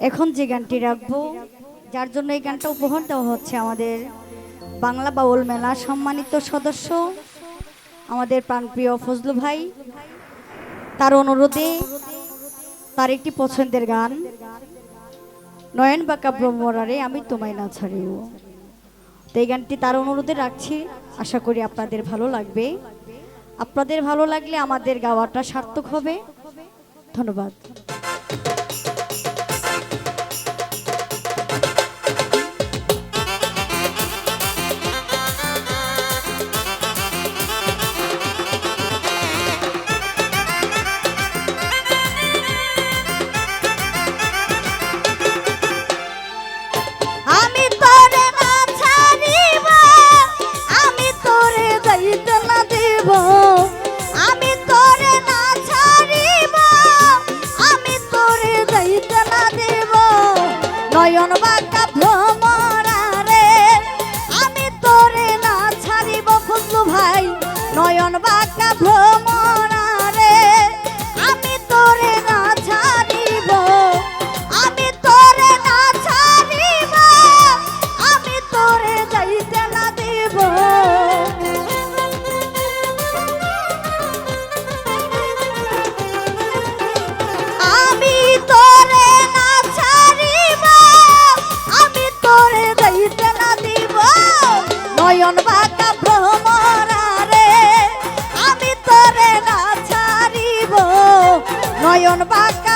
এখন যে গানটি রাখব, যার জন্য এই গানটা উপহার দেওয়া হচ্ছে আমাদের বাংলা বাউল মেলা সম্মানিত সদস্য, আমাদের প্রাণপ্রিয় ফজলু ভাই। তার অনুরোধে তার একটি পছন্দের গান, নয়ন বাঁকা ব্রহ্মরারে আমি তোমায় না ছাড়িব। তো এই গানটি তার অনুরোধে রাখছি। আশা করি আপনাদের ভালো লাগবে। আপনাদের ভালো লাগলে আমাদের গাওয়াটা সার্থক হবে। ধন্যবাদ। যাব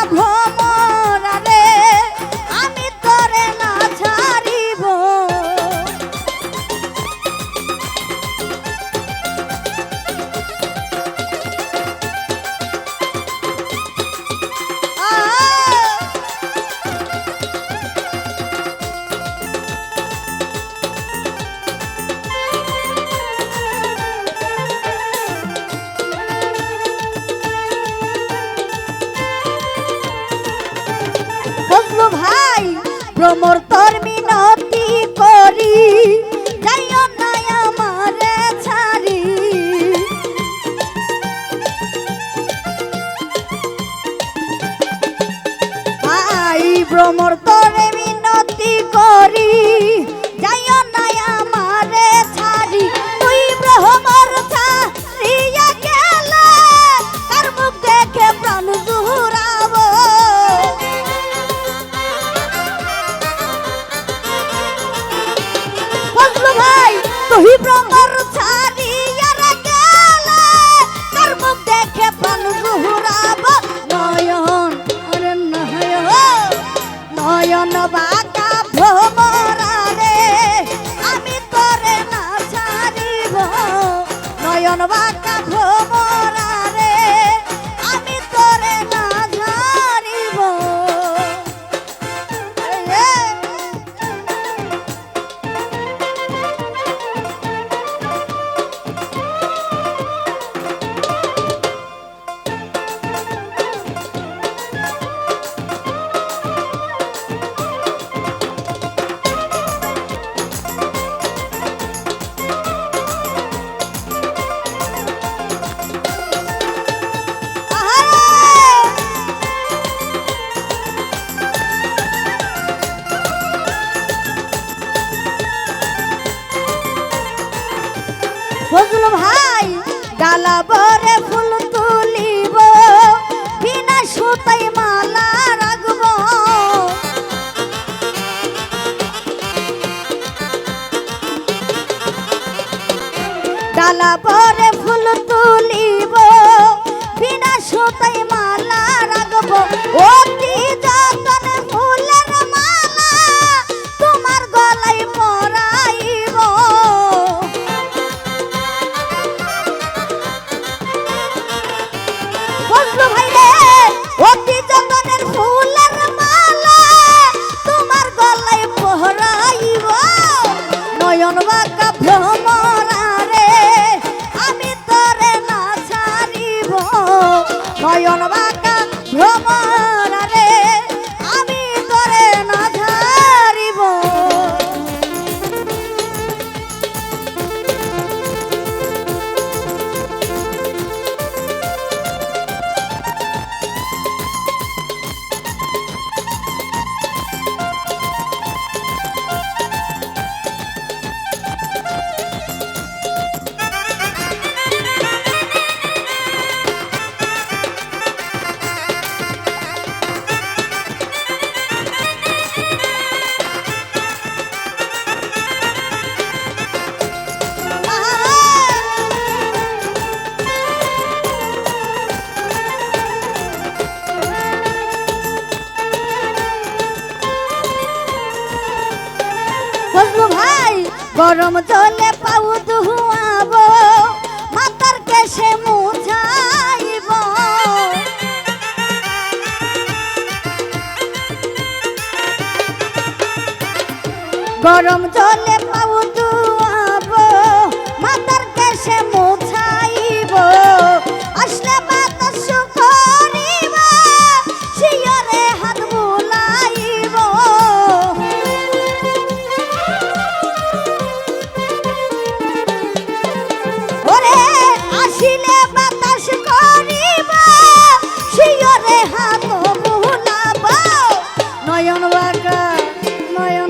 ভোর mortal. renovar ফজল ভাই ডালা বরে ফুল তুলিব বিনা সুতাই মালা রাখব। ডালা বরে ফুল তুলি গরম জলে পাউ ধুয়াব মাতার কেশে মুছাইব। গরম জলে বাঁকা নয়ন